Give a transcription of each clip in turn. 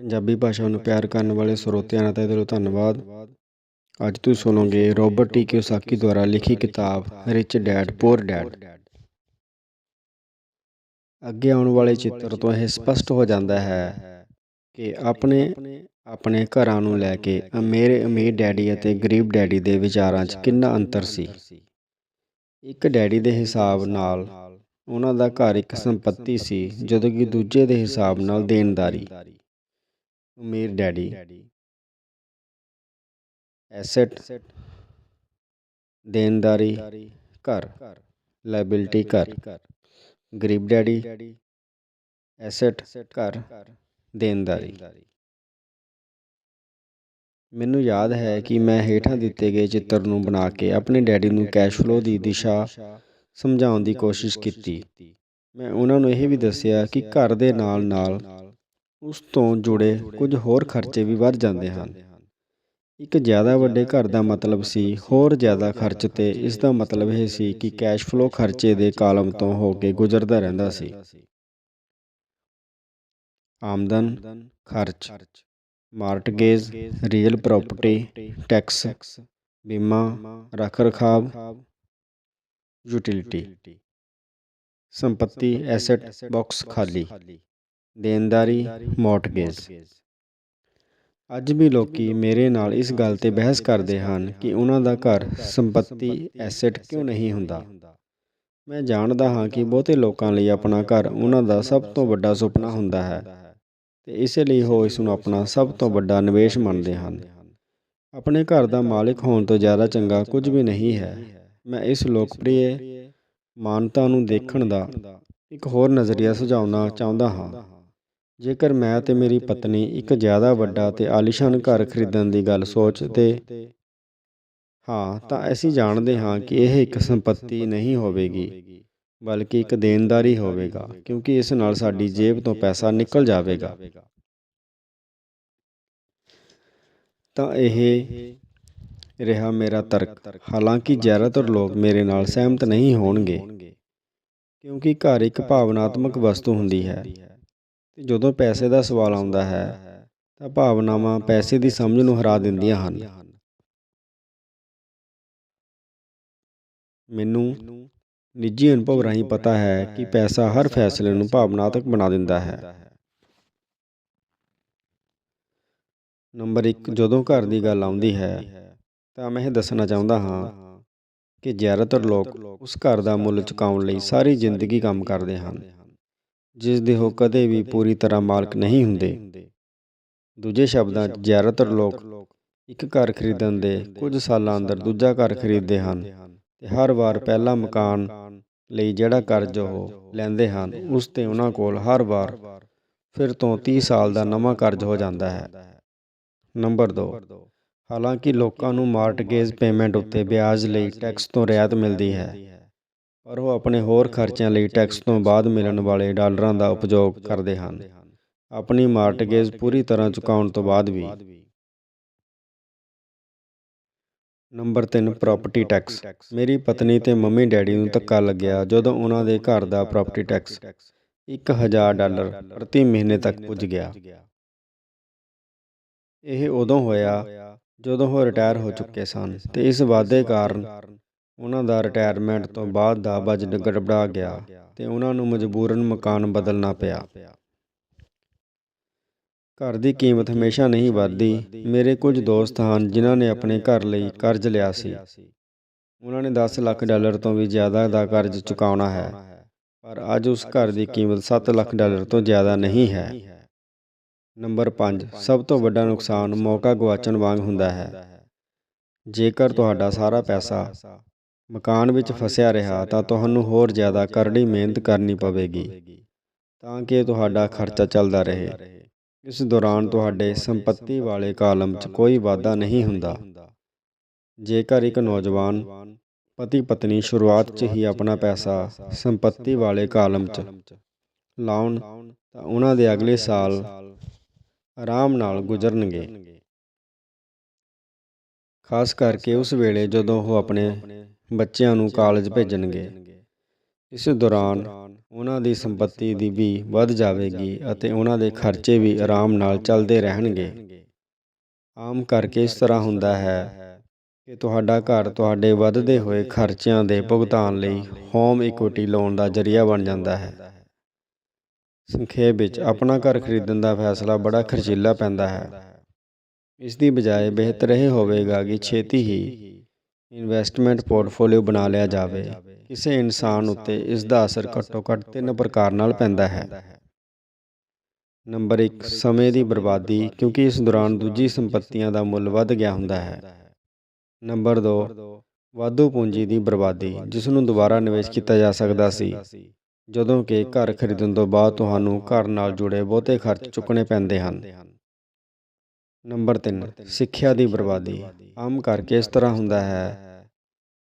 ਪੰਜਾਬੀ ਭਾਸ਼ਾ ਨੂੰ ਪਿਆਰ ਕਰਨ ਵਾਲੇ ਸਰੋਤਿਆਂ ਦਾ ਤਹਿ ਦਿਲੋਂ ਧੰਨਵਾਦ। ਅੱਜ ਤੁਸੀਂ ਸੁਣੋਗੇ ਰੋਬਰਟ ਟੀ. ਕਿਓਸਾਕੀ ਦੁਆਰਾ ਲਿਖੀ ਕਿਤਾਬ, ਰਿਚ ਡੈਡ ਪੂਰ ਡੈਡ। ਅੱਗੇ ਆਉਣ ਵਾਲੇ ਚਿੱਤਰ ਤੋਂ ਇਹ ਸਪਸ਼ਟ ਹੋ ਜਾਂਦਾ ਹੈ ਕਿ ਆਪਣੇ ਆਪਣੇ ਘਰਾਂ ਨੂੰ ਲੈ ਕੇ ਅਮੀਰ ਅਮੀਰ ਡੈਡੀ ਅਤੇ ਗਰੀਬ ਡੈਡੀ ਦੇ ਵਿਚਾਰਾਂ 'ਚ ਕਿੰਨਾ ਅੰਤਰ ਸੀ? ਇੱਕ ਡੈਡੀ ਦੇ ਹਿਸਾਬ ਨਾਲ ਉਹਨਾਂ ਦਾ ਘਰ ਇੱਕ ਸੰਪਤੀ ਸੀ, ਜਦੋਂ ਕਿ ਦੂਜੇ ਦੇ ਹਿਸਾਬ ਨਾਲ ਦੇਣਦਾਰੀ। ਅਮੀਰ ਡੈਡੀ ਐਸੈਟ ਦੇਣਦਾਰੀ ਘਰ ਲਾਇਬਿਲਟੀ ਘਰ ਗਰੀਬ ਡੈਡੀ ਐਸੈਟ ਘਰ ਦੇਣਦਾਰੀ ਮੈਨੂੰ ਯਾਦ ਹੈ ਕਿ ਮੈਂ ਹੇਠਾਂ ਦਿੱਤੇ ਗਏ ਚਿੱਤਰ ਨੂੰ ਬਣਾ ਕੇ ਆਪਣੇ ਡੈਡੀ ਨੂੰ ਕੈਸ਼ ਫਲੋ ਦੀ ਦਿਸ਼ਾ ਸਮਝਾਉਣ ਦੀ ਕੋਸ਼ਿਸ਼ ਕੀਤੀ ਮੈਂ ਉਹਨਾਂ ਨੂੰ ਇਹ ਵੀ ਦੱਸਿਆ ਕਿ ਘਰ ਦੇ ਨਾਲ-ਨਾਲ ਉਸ ਤੋਂ ਜੁੜੇ ਕੁਝ ਹੋਰ ਖਰਚੇ ਵੀ ਵੱਧ ਜਾਂਦੇ ਹਨ। ਇੱਕ ਜ਼ਿਆਦਾ ਵੱਡੇ ਘਰ ਦਾ ਮਤਲਬ ਸੀ, ਹੋਰ ਜ਼ਿਆਦਾ ਖਰਚ ਤੇ ਇਸ ਦਾ ਮਤਲਬ ਇਹ ਸੀ ਕਿ ਕੈਸ਼ ਫਲੋ ਖਰਚੇ ਦੇ ਕਾਲਮ ਤੋਂ ਹੋ ਕੇ ਗੁਜ਼ਰਦਾ ਰਹਿੰਦਾ ਸੀ। ਆਮਦਨ, ਖਰਚ ਮਾਰਟਗੇਜ ਰੀਅਲ ਪ੍ਰਾਪਰਟੀ ਟੈਕਸ ਬੀਮਾ ਰੱਖ ਰਖਾਵ ਯੂਟਿਲਿਟੀ ਸੰਪਤੀ ਐਸੈਟ ਬਾਕਸ ਖਾਲੀ। ਦੇਣਦਾਰੀ ਮੌਰਟਗੇਜ ਅੱਜ ਵੀ ਲੋਕੀ ਮੇਰੇ ਨਾਲ ਇਸ ਗੱਲ ਤੇ ਬਹਿਸ ਕਰਦੇ ਹਨ ਕਿ ਉਹਨਾਂ ਦਾ ਘਰ ਸੰਪਤੀ ਐਸੈਟ ਕਿਉਂ ਨਹੀਂ ਹੁੰਦਾ? ਮੈਂ ਜਾਣਦਾ ਹਾਂ ਕਿ ਬਹੁਤੇ ਲੋਕਾਂ ਲਈ ਆਪਣਾ ਘਰ ਉਹਨਾਂ ਦਾ ਸਭ ਤੋਂ ਵੱਡਾ ਸੁਪਨਾ ਹੁੰਦਾ ਹੈ ਤੇ ਇਸੇ ਲਈ ਉਹ ਇਸ ਨੂੰ ਆਪਣਾ ਸਭ ਤੋਂ ਵੱਡਾ ਨਿਵੇਸ਼ ਮੰਨਦੇ ਹਨ। ਆਪਣੇ ਘਰ ਦਾ ਮਾਲਕ ਹੋਣ ਤੋਂ ਜ਼ਿਆਦਾ ਚੰਗਾ ਕੁਝ ਵੀ ਨਹੀਂ ਹੈ। ਮੈਂ ਇਸ ਲੋਕਪ੍ਰਿਯ ਮਾਨਤਾ ਨੂੰ ਦੇਖਣ ਦਾ ਇੱਕ ਹੋਰ ਨਜ਼ਰੀਆ ਸੁਝਾਉਣਾ ਚਾਹੁੰਦਾ ਹਾਂ। ਜੇਕਰ ਮੈਂ ਤੇ ਮੇਰੀ ਪਤਨੀ ਇੱਕ ਜ਼ਿਆਦਾ ਵੱਡਾ ਤੇ ਆਲੀਸ਼ਾਨ ਘਰ ਖਰੀਦਣ ਦੀ ਗੱਲ ਸੋਚਦੇ ਹਾਂ, ਤਾਂ ਅਸੀਂ ਜਾਣਦੇ ਹਾਂ ਕਿ ਇਹ ਇੱਕ ਸੰਪਤੀ ਨਹੀਂ ਹੋਵੇਗੀ, ਬਲਕਿ ਇੱਕ ਦੇਣਦਾਰੀ ਹੋਵੇਗਾ, ਕਿਉਂਕਿ ਇਸ ਨਾਲ ਸਾਡੀ ਜੇਬ ਤੋਂ ਪੈਸਾ ਨਿਕਲ ਜਾਵੇਗਾ। ਤਾਂ ਇਹ ਰਿਹਾ ਮੇਰਾ ਤਰਕ, ਹਾਲਾਂਕਿ ਜ਼ਿਆਦਾਤਰ ਲੋਕ ਮੇਰੇ ਨਾਲ ਸਹਿਮਤ ਨਹੀਂ ਹੋਣਗੇ, ਕਿਉਂਕਿ ਘਰ ਇੱਕ ਭਾਵਨਾਤਮਕ ਵਸਤੂ ਹੁੰਦੀ ਹੈ। ਤੇ ਜਦੋਂ ਪੈਸੇ ਦਾ ਸਵਾਲ ਆਉਂਦਾ ਹੈ, ਤਾਂ ਭਾਵਨਾਵਾਂ ਪੈਸੇ ਦੀ ਸਮਝ ਨੂੰ ਹਰਾ ਦਿੰਦੀਆਂ ਹਨ। ਮੈਨੂੰ ਨਿੱਜੀ ਅਨੁਭਵ ਰਾਹੀਂ ਪਤਾ ਹੈ ਕਿ ਪੈਸਾ ਹਰ ਫੈਸਲੇ ਨੂੰ ਭਾਵਨਾਤਮਕ ਬਣਾ ਦਿੰਦਾ ਹੈ। ਨੰਬਰ 1 ਜਦੋਂ ਘਰ ਦੀ ਗੱਲ ਆਉਂਦੀ ਹੈ, ਤਾਂ ਮੈਂ ਇਹ ਦੱਸਣਾ ਚਾਹੁੰਦਾ ਹਾਂ ਕਿ ਜ਼ਿਆਦਾਤਰ ਲੋਕ ਉਸ ਘਰ ਦਾ ਮੁੱਲ ਚੁਕਾਉਣ ਲਈ ਸਾਰੀ ਜ਼ਿੰਦਗੀ ਕੰਮ ਕਰਦੇ ਹਨ। ਜਿਸ ਦੇ ਉਹ ਕਦੇ ਵੀ ਪੂਰੀ ਤਰ੍ਹਾਂ ਮਾਲਕ ਨਹੀਂ ਹੁੰਦੇ। ਦੂਜੇ ਸ਼ਬਦਾਂ 'ਚ ਜ਼ਿਆਦਾਤਰ ਲੋਕ ਇੱਕ ਘਰ ਖਰੀਦਣ ਦੇ ਕੁਝ ਸਾਲਾਂ ਅੰਦਰ ਦੂਜਾ ਘਰ ਖਰੀਦਦੇ ਹਨ ਤੇ ਹਰ ਵਾਰ ਪਹਿਲਾ ਮਕਾਨ ਲਈ ਜਿਹੜਾ ਕਰਜ਼ ਉਹ ਲੈਂਦੇ ਹਨ ਉਸ ਤੇ ਉਹਨਾਂ ਕੋਲ ਹਰ ਵਾਰ ਫਿਰ ਤੋਂ 30 ਸਾਲ ਦਾ ਨਵਾਂ ਕਰਜ਼ ਹੋ। ਜਾਂਦਾ ਹੈ। ਨੰਬਰ 2 ਹਾਲਾਂਕਿ ਲੋਕਾਂ ਨੂੰ ਮਾਰਟਗੇਜ ਪੇਮੈਂਟ ਉੱਤੇ ਵਿਆਜ ਲਈ ਟੈਕਸ ਤੋਂ ਰਿਆਇਤ ਮਿਲਦੀ ਹੈ। ਪਰ ਉਹ ਆਪਣੇ ਹੋਰ ਖਰਚਿਆਂ ਲਈ ਟੈਕਸ ਤੋਂ ਬਾਅਦ ਮਿਲਣ ਵਾਲੇ ਡਾਲਰਾਂ ਦਾ ਉਪਯੋਗ ਕਰਦੇ ਹਨ। ਆਪਣੀ ਮਾਰਟਗੇਜ ਪੂਰੀ ਤਰ੍ਹਾਂ ਚੁਕਾਉਣ ਤੋਂ ਬਾਅਦ ਵੀ ਨੰਬਰ 3 ਪ੍ਰਾਪਰਟੀ ਟੈਕਸ। ਮੇਰੀ ਪਤਨੀ ਤੇ ਮੰਮੀ ਡੈਡੀ ਨੂੰ ਧੱਕਾ ਲੱਗਿਆ ਜਦੋਂ ਉਹਨਾਂ ਦੇ ਘਰ ਦਾ ਪ੍ਰਾਪਰਟੀ ਟੈਕਸ 1000 ਡਾਲਰ ਪ੍ਰਤੀ ਮਹੀਨੇ ਤੱਕ ਪੁੱਜ ਗਿਆ। ਇਹ ਉਦੋਂ ਹੋਇਆ ਜਦੋਂ ਉਹ ਰਿਟਾਇਰ ਹੋ ਚੁੱਕੇ ਸਨ ਤੇ ਇਸ ਵਾਅਦੇ ਕਾਰਨ ਉਹਨਾਂ ਦਾ ਰਿਟਾਇਰਮੈਂਟ ਤੋਂ ਬਾਅਦ ਦਾ ਬਜਟ ਗੜਬੜਾ ਗਿਆ ਤੇ ਉਹਨਾਂ ਨੂੰ ਮਜਬੂਰਨ ਮਕਾਨ ਬਦਲਣਾ ਪਿਆ। ਘਰ ਦੀ ਕੀਮਤ ਹਮੇਸ਼ਾ ਨਹੀਂ ਵੱਧਦੀ। ਮੇਰੇ ਕੁਝ ਦੋਸਤ ਹਨ ਜਿਨ੍ਹਾਂ ਨੇ ਆਪਣੇ ਘਰ ਲਈ ਕਰਜ਼ ਲਿਆ ਸੀ। ਉਹਨਾਂ ਨੇ 10 ਲੱਖ ਡਾਲਰ ਤੋਂ ਵੀ ਜ਼ਿਆਦਾ ਦਾ ਕਰਜ਼ ਚੁਕਾਉਣਾ ਹੈ, ਪਰ ਅੱਜ ਉਸ ਘਰ ਦੀ ਕੀਮਤ 7 ਲੱਖ ਡਾਲਰ ਤੋਂ ਜ਼ਿਆਦਾ ਨਹੀਂ ਹੈ। ਨੰਬਰ 5 ਸਭ ਤੋਂ ਵੱਡਾ ਨੁਕਸਾਨ ਮੌਕਾ ਗਵਾਚਣ ਵਾਂਗ ਹੁੰਦਾ ਹੈ। ਜੇਕਰ ਤੁਹਾਡਾ ਸਾਰਾ ਪੈਸਾ ਮਕਾਨ ਵਿੱਚ ਫਸਿਆ ਰਿਹਾ ਤਾਂ ਤੁਹਾਨੂੰ ਹੋਰ ਜ਼ਿਆਦਾ ਕਰੜੀ ਮਿਹਨਤ ਕਰਨੀ ਪਵੇਗੀ ਤਾਂ ਕਿ ਤੁਹਾਡਾ ਖਰਚਾ ਚੱਲਦਾ ਰਹੇ। ਇਸ ਦੌਰਾਨ ਤੁਹਾਡੇ ਸੰਪਤੀ ਵਾਲੇ ਕਾਲਮ 'ਚ ਕੋਈ ਵਾਧਾ ਨਹੀਂ ਹੁੰਦਾ। ਜੇਕਰ ਇੱਕ ਨੌਜਵਾਨ ਪਤੀ ਪਤਨੀ ਸ਼ੁਰੂਆਤ 'ਚ ਹੀ ਆਪਣਾ ਪੈਸਾ ਸੰਪਤੀ ਵਾਲੇ ਕਾਲਮ 'ਚ ਲਾਉਣ ਤਾਂ ਉਹਨਾਂ ਦੇ ਅਗਲੇ ਸਾਲ ਆਰਾਮ ਨਾਲ ਗੁਜ਼ਰਨਗੇ। ਖਾਸ ਕਰਕੇ ਉਸ ਵੇਲੇ ਜਦੋਂ ਉਹ ਆਪਣੇ ਬੱਚਿਆਂ ਨੂੰ ਕਾਲਜ ਭੇਜਣਗੇ। ਇਸ ਦੌਰਾਨ ਉਹਨਾਂ ਦੀ ਸੰਪਤੀ ਦੀ ਵੀ ਵੱਧ ਜਾਵੇਗੀ ਅਤੇ ਉਹਨਾਂ ਦੇ ਖਰਚੇ ਵੀ ਆਰਾਮ ਨਾਲ ਚੱਲਦੇ ਰਹਿਣਗੇ। ਆਮ ਕਰਕੇ ਇਸ ਤਰ੍ਹਾਂ ਹੁੰਦਾ ਹੈ ਕਿ ਤੁਹਾਡਾ ਘਰ ਤੁਹਾਡੇ ਵੱਧਦੇ ਹੋਏ ਖਰਚਿਆਂ ਦੇ ਭੁਗਤਾਨ ਲਈ ਹੋਮ ਇਕੁਇਟੀ ਲੋਨ ਦਾ ਜ਼ਰੀਆ ਬਣ ਜਾਂਦਾ ਹੈ। ਸੰਖੇਪ ਵਿੱਚ ਆਪਣਾ ਘਰ ਖਰੀਦਣ ਦਾ ਫੈਸਲਾ ਬੜਾ ਖਰਚੀਲਾ ਪੈਂਦਾ ਹੈ। ਇਸ ਦੀ ਬਜਾਏ ਬਿਹਤਰ ਇਹ ਹੋਵੇਗਾ ਕਿ ਛੇਤੀ ਹੀ ਇਨਵੈਸਟਮੈਂਟ ਪੋਰਟਫੋਲੀਓ ਬਣਾ ਲਿਆ ਜਾਵੇ। ਕਿਸੇ ਇਨਸਾਨ ਉੱਤੇ ਇਸ ਦਾ ਅਸਰ ਘੱਟੋ ਘੱਟ ਤਿੰਨ ਪ੍ਰਕਾਰ ਨਾਲ ਪੈਂਦਾ ਹੈ। ਨੰਬਰ 1 ਸਮੇਂ ਦੀ ਬਰਬਾਦੀ, ਕਿਉਂਕਿ ਇਸ ਦੌਰਾਨ ਦੂਜੀ ਸੰਪਤੀਆਂ ਦਾ ਮੁੱਲ ਵੱਧ ਗਿਆ ਹੁੰਦਾ ਹੈ। ਨੰਬਰ 2 ਵਾਧੂ ਪੂੰਜੀ ਦੀ ਬਰਬਾਦੀ ਜਿਸ ਨੂੰ ਦੁਬਾਰਾ ਨਿਵੇਸ਼ ਕੀਤਾ ਜਾ ਸਕਦਾ ਸੀ। ਜਦੋਂ ਕਿ ਘਰ ਖਰੀਦਣ ਤੋਂ ਬਾਅਦ ਤੁਹਾਨੂੰ ਘਰ ਨਾਲ ਜੁੜੇ ਬਹੁਤੇ ਖਰਚ ਚੁੱਕਣੇ ਪੈਂਦੇ ਹਨ। ਨੰਬਰ 3 ਸਿੱਖਿਆ ਦੀ ਬਰਬਾਦੀ। ਆਮ ਕਰਕੇ ਇਸ ਤਰ੍ਹਾਂ ਹੁੰਦਾ ਹੈ